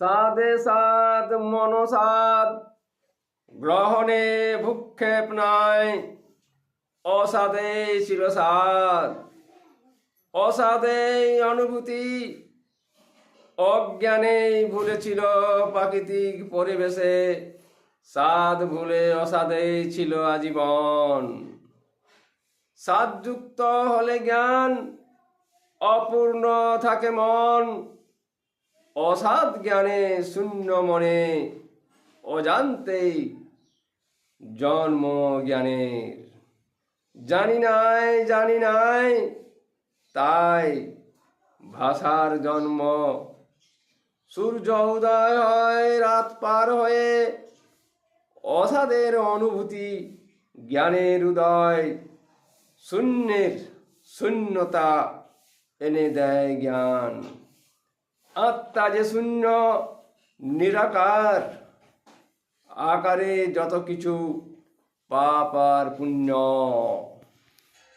সাদে সাদ মনসাদ গ্রহণে ভূক্ষেপ নাই অসাদে ছিল সাদ অসাদেই অনুভূতি অজ্ঞানেই ভুলেছিল প্রাকৃতিক পরিবেশে সাদ ভুলে অসাদেই ছিল আজীবন। সাদযুক্ত হলে জ্ঞান, অপূর্ণ থাকে মন অসাদ জ্ঞানে শূন্য মনে অজান্তেই জন্ম জ্ঞানের। জানি নাই জানি নাই, তাই ভাষার জন্ম। সূর্য উদয় হয় রাত পার হয়ে অসাদের অনুভূতি জ্ঞানের উদয়। শূন্যের শূন্যতা এনে দেয় জ্ঞান। আত্মা যে শূন্য নিরাকার। আকারে যত কিছু পাপ আর পুণ্য।